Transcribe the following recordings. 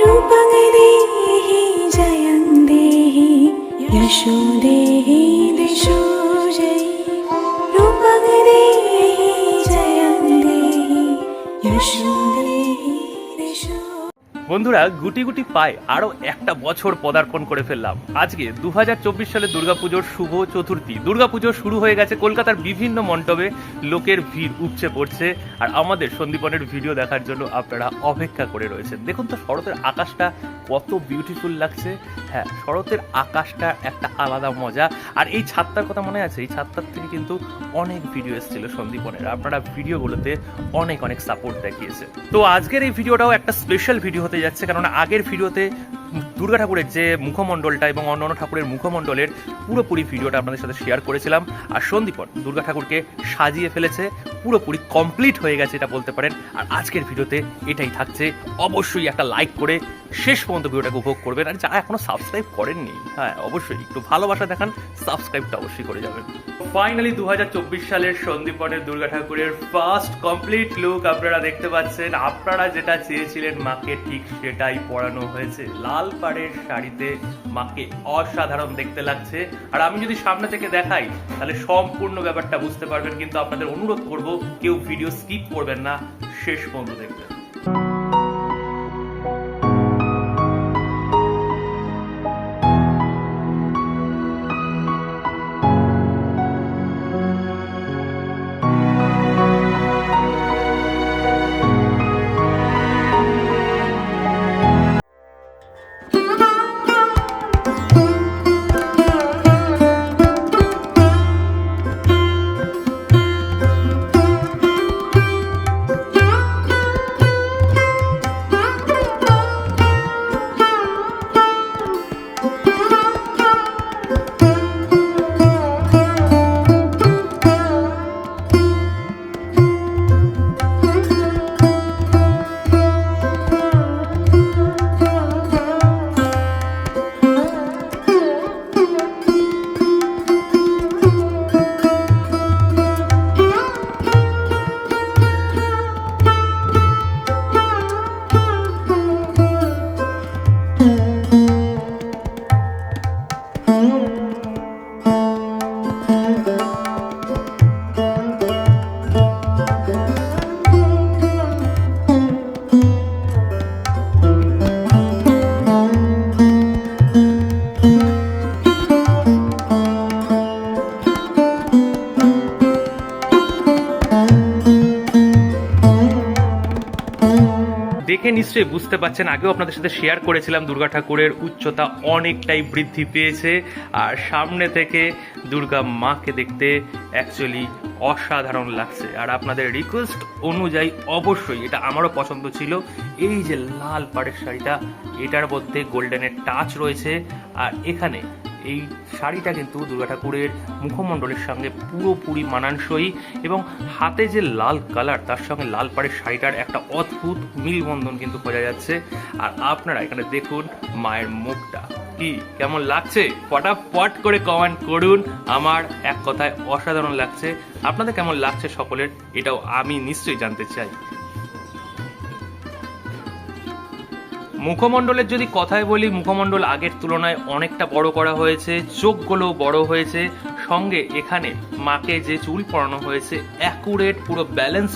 रूपं देहि जयं देहि यशो देहि दिशो বন্ধুরা, গুটি গুটি পায় আরও একটা বছর পদার্পণ করে ফেললাম। আজকে দু হাজার চব্বিশ সালে দুর্গাপুজোর শুভ চতুর্থী। দুর্গাপুজো শুরু হয়ে গেছে কলকাতার বিভিন্ন মণ্ডপে। লোকের ভিড় উপচে পড়ছে আর আমাদের সন্দীপনের ভিডিও দেখার জন্য আপনারা অপেক্ষা করে রয়েছেন। দেখুন তো, শরতের আকাশটা কত বিউটিফুল লাগছে। হ্যাঁ শরতের আকাশটা একটা আলাদা মজা। আর এই ছাদটার কথা মনে আছে? এই ছাদটার থেকে কিন্তু অনেক ভিডিও এসেছিল সন্দীপনের। আপনারা ভিডিওগুলোতে অনেক অনেক সাপোর্ট দেখিয়েছে তো আজকের এই ভিডিওটাও একটা স্পেশাল ভিডিও হতে যাচ্ছে কারণ আগের ভিডিওতে দুর্গা ঠাকুরের যে মুখমণ্ডলটা এবং অন্যান্য ঠাকুরের মুখমণ্ডলের পুরোপুরি ভিডিওটা আপনাদের সাথে শেয়ার করেছিলাম। আর সন্দীপন, দুর্গা ঠাকুরকে সাজিয়ে ফেলেছে, পুরোপুরি কমপ্লিট হয়ে গেছে এটা বলতে পারেন। আর আজকের ভিডিওতে এটাই থাকছে। অবশ্যই একটা লাইক করে শেষ পর্যন্ত ভিডিওটাকে উপভোগ করবেন। আর যারা এখনও সাবস্ক্রাইব করেননি হ্যাঁ অবশ্যই একটু ভালোবাসা দেখান সাবস্ক্রাইবটা অবশ্যই করে যাবেন। ফাইনালি দু হাজার চব্বিশ সালের সন্দীপনের দুর্গা ঠাকুরের ফার্স্ট কমপ্লিট লুক আপনারা দেখতে পাচ্ছেন। আপনারা যেটা চেয়েছিলেন মাকে ঠিক সেটাই পড়ানো হয়েছে। লাল পাড়ের শাড়িতে মাকে অসাধারণ দেখতে লাগছে। আর আমি যদি সামনে থেকে দেখাই, তাহলে সম্পূর্ণ ব্যাপারটা বুঝতে পারবেন, কিন্তু আপনাদের অনুরোধ করব, কেউ ভিডিও স্কিপ করবেন না, শেষ পর্যন্ত দেখবেন। Ну, দেখে নিশ্চয়ই বুঝতে পাচ্ছেন আগেও আপনাদের সাথে শেয়ার করেছিলাম, দুর্গা ঠাকুরের উচ্চতা অনেকটাই বৃদ্ধি পেয়েছে, আর সামনে থেকে দুর্গা মাকে দেখতে অ্যাকচুয়ালি অসাধারণ লাগছে। আর আপনাদের রিকোয়েস্ট অনুযায়ী অবশ্যই, এটা আমারও পছন্দ ছিল, এই যে লাল পাড়ের শাড়িটা, এটার মধ্যে গোল্ডেনের টাচ রয়েছে, আর এখানে এই শাড়িটা কিন্তু দুর্গা ঠাকুরের মুখমণ্ডলের সঙ্গে পুরোপুরি মানানসই এবং হাতে যে লাল কালার, তার সঙ্গে লাল পাড়ের শাড়িটার একটা অদ্ভুত মিলবন্ধন কিন্তু বোঝা যাচ্ছে। আর আপনারা এখানে দেখুন মায়ের মুখটা। কি, কেমন লাগছে? ফটাফট করে কমেন্ট করুন। আমার এক কথায় অসাধারণ লাগছে। আপনাদের কেমন লাগছে সকলের? এটাও আমি নিশ্চয়ই জানতে চাই। মুখমণ্ডলের যদি কথায় বলি, মুখমণ্ডল আগের তুলনায় অনেকটা বড় করা হয়েছে চোখগুলো বড় হয়েছে। সঙ্গে এখানে মাকে যে চুল পরানো হয়েছে অ্যাকুরেট পুরো ব্যালেন্স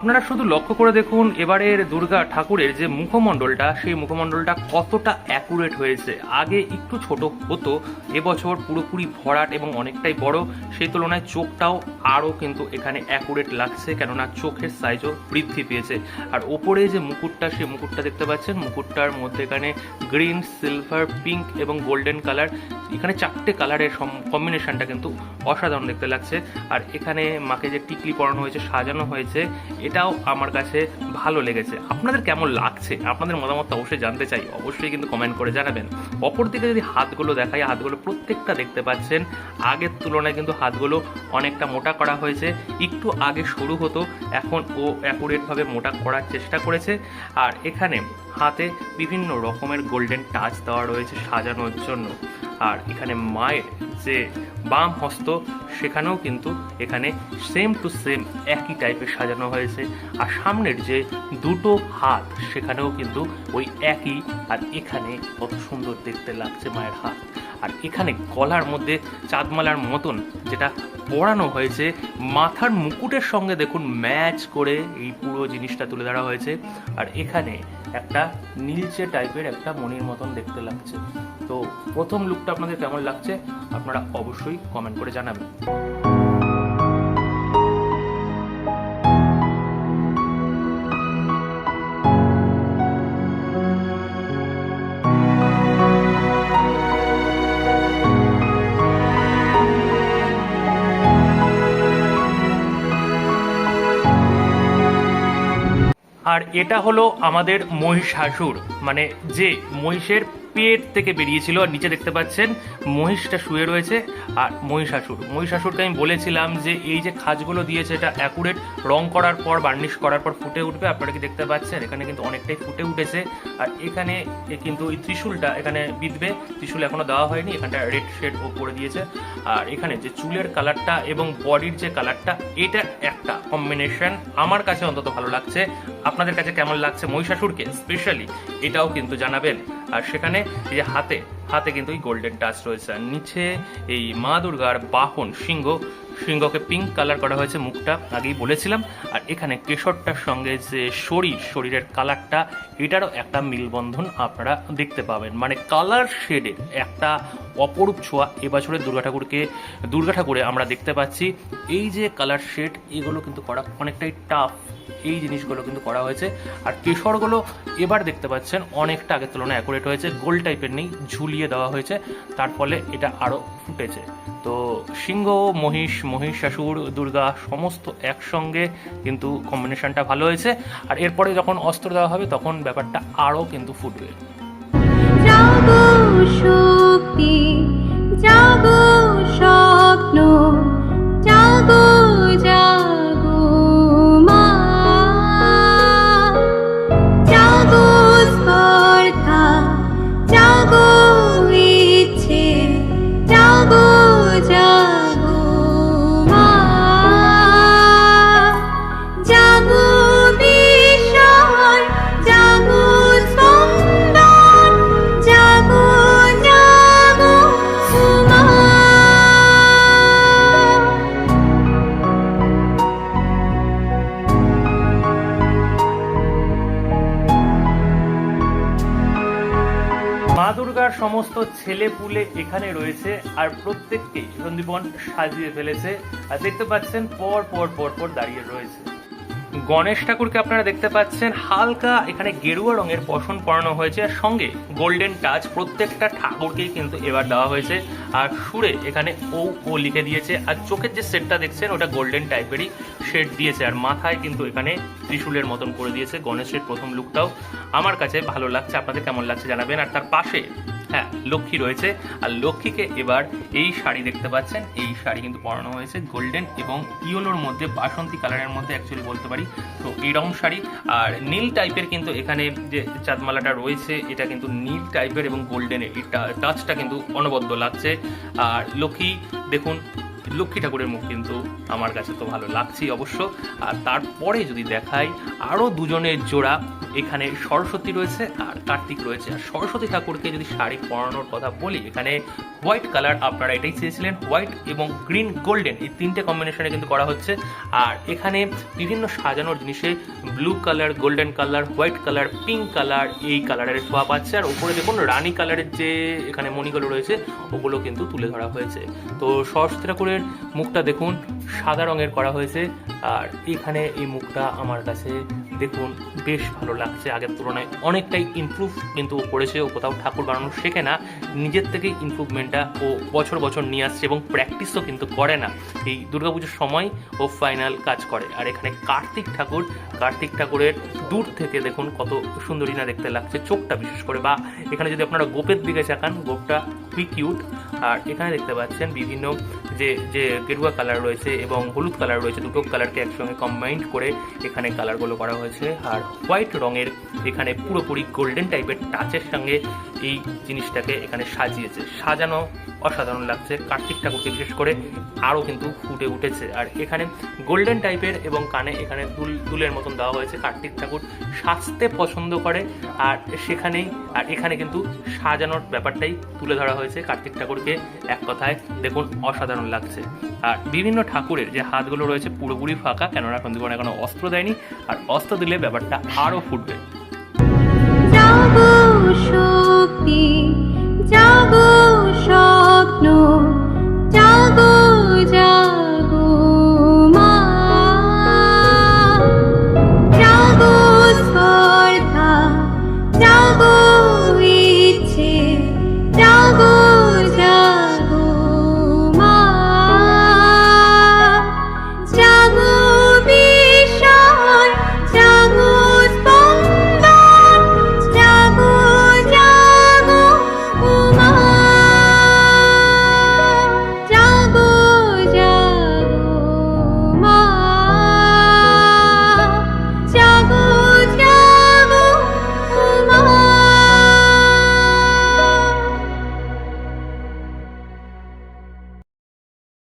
আপনারা শুধু লক্ষ্য করে দেখুন, এবারের দুর্গা ঠাকুরের যে মুখমণ্ডলটা, সেই মুখমণ্ডলটা কতটা অ্যাকুরেট হয়েছে। আগে একটু ছোট হতো, এবছর পুরোপুরি ভরাট এবং অনেকটাই বড়। সেই তুলনায় চোখটাও আরও কিন্তু এখানে অ্যাকুরেট লাগছে, কেননা চোখের সাইজও বৃদ্ধি পেয়েছে। আর ওপরে যে মুকুটটা, সেই মুকুটটা দেখতে পাচ্ছেন? মুকুটটার মধ্যে এখানে গ্রিন সিলভার পিঙ্ক এবং গোল্ডেন কালার এখানে চারটে কালারের কম্বিনেশনটা কিন্তু অসাধারণ দেখতে লাগছে। আর এখানে মাকে যে টিকলি পরানো হয়েছে, সাজানো হয়েছে এটাও আমার কাছে ভালো লেগেছে। আপনাদের কেমন লাগছে? আপনাদের মতামত অবশ্যই জানতে চাই, অবশ্যই কিন্তু কমেন্ট করে জানাবেন। অপরদিকে যদি হাতগুলো দেখাই, হাতগুলো প্রত্যেকটা দেখতে পাচ্ছেন, আগের তুলনায় কিন্তু হাতগুলো অনেকটা মোটা করা হয়েছে। একটু আগে শুরু হতো, এখন ও অ্যাকুরেটভাবে মোটা করার চেষ্টা করেছে। আর এখানে হাতে বিভিন্ন রকমের গোল্ডেন টাচ দেওয়া রয়েছে সাজানোর জন্য। আর এখানে মায়ের যে বাম হস্ত, সেখানেও কিন্তু এখানে সেম টু সেম একই টাইপের সাজানো হয়েছে। আর সামনের যে দুটো হাত, সেখানেও কিন্তু ওই একই আর এখানে কত সুন্দর দেখতে লাগছে মায়ের হাত। আর এখানে গলার মধ্যে চাঁদমালার মতন যেটা পরানো হয়েছে, মাথার মুকুটের সঙ্গে দেখুন ম্যাচ করে এই পুরো জিনিসটা তুলে ধরা হয়েছে। আর এখানে একটা নীলচে টাইপের একটা মনির মতন দেখতে লাগছে। তো প্রথম লুকটা আপনাদের কেমন লাগছে, আপনারা অবশ্যই কমেন্ট করে জানাবেন। আর এটা হলো আমাদের মহিষাসুর মানে যে মহিষের পেট থেকে বেরিয়েছিল, আর নিচে দেখতে পাচ্ছেন মহিষটা শুয়ে রয়েছে, আর মহিষাসুর। মহিষাসুরকে আমি বলেছিলাম যে এই যে খাজগুলো দিয়েছে, এটা অ্যাকুরেট রং করার পর বার্নিশ করার পর ফুটে উঠবে। আপনারা কি দেখতে পাচ্ছেন? এখানে কিন্তু অনেকটাই ফুটে উঠেছে। আর এখানে কিন্তু ওই ত্রিশুলটা এখানে বিঁধবে। ত্রিশূল এখনও দেওয়া হয়নি, এখানটা রেড শেড ও করে দিয়েছে। আর এখানে যে চুলের কালারটা এবং বডির যে কালারটা এটা একটা কম্বিনেশন আমার কাছে অন্তত ভালো লাগছে। আপনাদের কাছে কেমন লাগছে মহিষাসুরকে? স্পেশালি এটাও কিন্তু জানাবেন। আর সেখানে এই যে হাতে হাতে কিন্তু এই গোল্ডেন টাচ রয়েছে। আর নিচে এই মা দুর্গার বাহন সিংহ সিংহকে পিঙ্ক কালার করা হয়েছে মুখটা, আগেই বলেছিলাম। আর এখানে কেশরটার সঙ্গে যে শরীর, শরীরের কালারটা এটারও একটা মিলবন্ধন আপনারা দেখতে পাবেন। মানে কালার শেডের একটা অপরূপ ছোঁয়া এবছরের দুর্গা ঠাকুরকে, দুর্গা ঠাকুরে আমরা দেখতে পাচ্ছি। এই যে কালার শেড এগুলো কিন্তু করা অনেকটাই টাফ এই জিনিসগুলো কিন্তু করা হয়েছে। আর কেশরগুলো এবার দেখতে পাচ্ছেন, অনেকটা আগের তুলনায় অ্যাকুরেট হয়েছে। গোল টাইপের নেই, ঝুলিয়ে দেওয়া হয়েছে। তার ফলে এটা আরও ফুটেছে। তো সিংহ, মহিষ মহিষ মহিষাসুর, দুর্গা সমস্ত একসঙ্গে কিন্তু কম্বিনেশনটা ভালো হয়েছে। আর এরপরে যখন অস্ত্র দেওয়া হবে, তখন ব্যাপারটা আরও কিন্তু ফুটবে। শক্তি সমস্ত ছেলে পুলে এখানে রয়েছে আর প্রত্যেককে সন্দীপন সাজিয়ে ফেলেছে। আর দেখতে পাচ্ছেন, পর পর পর পর দাঁড়িয়ে রয়েছে। গণেশ ঠাকুরকে আপনারা দেখতে পাচ্ছেন, হালকা এখানে গেরুয়া রঙের পশন পরানো হয়েছে। আর সঙ্গে গোল্ডেন টাচ প্রত্যেকটা ঠাকুরকেই কিন্তু এবার দেওয়া হয়েছে। আর সুরে এখানে ও ও লিখে দিয়েছে। আর চোখের যে সেটটা দেখছেন, ওটা গোল্ডেন টাইপেরই শেড দিয়েছে। আর মাথায় কিন্তু এখানে ত্রিশুলের মতন করে দিয়েছে গণেশের প্রথম লুকটাও। আমার কাছে ভালো লাগছে, আপনাদের কেমন লাগছে জানাবেন। আর তার পাশে হ্যাঁ লক্ষ্মী রয়েছে। আর লক্ষ্মীকে এবার এই শাড়ি দেখতে পাচ্ছেন। এই শাড়ি কিন্তু পরানো হয়েছে গোল্ডেন এবং ইয়েলোর মধ্যে, বাসন্তী কালারের মধ্যে অ্যাকচুয়ালি বলতে পারি। তো এইরকম শাড়ি। আর নীল টাইপের কিন্তু এখানে যে চাঁদমালাটা রয়েছে, এটা কিন্তু নীল টাইপের এবং গোল্ডেনের। এটা টাচটা কিন্তু অনবদ্য লাগছে। আর লক্ষ্মী, দেখুন লক্ষ্মী ঠাকুরের মুখ কিন্তু আমার কাছে তো ভালো লাগছেই অবশ্য। আর তারপরে যদি দেখাই আরও দুজনের জোড়া। এখানে সরস্বতী রয়েছে আর কার্তিক রয়েছে। আর সরস্বতী ঠাকুরকে যদি শাড়ি পরানোর কথা বলি, এখানে হোয়াইট কালার আপনারা এটাই চেয়েছিলেন, হোয়াইট এবং গ্রিন গোল্ডেন। এই তিনটে কম্বিনেশনে কিন্তু করা হচ্ছে। আর এখানে বিভিন্ন সাজানোর জিনিসে blue colour, golden colour, white colour, pink colour এই কালারের ছোঁয়া পাচ্ছে আর ওপরে দেখুন, রানী কালারের যে এখানে মণিগুলো রয়েছে, ওগুলো কিন্তু তুলে ধরা হয়েছে। তো সরস্বতী ঠাকুরের মুখটা দেখুন, সাদা রঙের করা হয়েছে। আর এখানে এই মুখটা আমার কাছে দেখুন, বেশ ভালো লাগছে। আগের তুলনায় অনেকটাই ইমপ্রুভ কিন্তু ও করেছে। ও কোথাও ঠাকুর বানানো শেখে না। নিজের থেকেই ইমপ্রুভমেন্টটা ও বছর বছর নিয়ে আসছে এবং প্র্যাকটিসও কিন্তু করে না। এই দুর্গাপুজোর সময় ও ফাইনাল কাজ করে। আর এখানে কার্তিক ঠাকুর, কার্তিক ঠাকুরের দূর থেকে দেখুন কত সুন্দরী না দেখতে লাগছে। চোখটা বিশেষ করে বা এখানে যদি আপনারা গোপের দিকে চাকান, গোপটা খুবই কিউট আর এখানে দেখতে পাচ্ছেন বিভিন্ন যে যে গেরুয়া কালার রয়েছে এবং হলুদ কালার রয়েছে, দুটো কালারকে একসঙ্গে কম্বাইন্ড করে এখানে কালারগুলো করা হয়েছে। আর হোয়াইট রঙের এখানে পুরোপুরি গোল্ডেন টাইপের টাচের সঙ্গে এই জিনিসটাকে এখানে সাজিয়েছে। সাজানো অসাধারণ লাগছে। কার্তিক ঠাকুরকে বিশেষ করে আরও কিন্তু ফুটে উঠেছে। আর এখানে গোল্ডেন টাইপের এবং কানে এখানে দুল, দুলের মতন দেওয়া হয়েছে। কার্তিক ঠাকুর সাজতে পছন্দ করে। আর সেখানেই, আর এখানে কিন্তু সাজানোর ব্যাপারটাই তুলে ধরা হয়েছে কার্তিক ঠাকুরকে। এক কথায় দেখুন অসাধারণ লাগছে। আর বিভিন্ন ঠাকুরের যে হাতগুলো রয়েছে পুরোপুরি ফাঁকা, কেননা সন্দীপন এখনও অস্ত্র দেয়নি, আর অস্ত্র দিলে ব্যাপারটা আরও ফুটবে। শক্তি, জাগো স্বপ্ন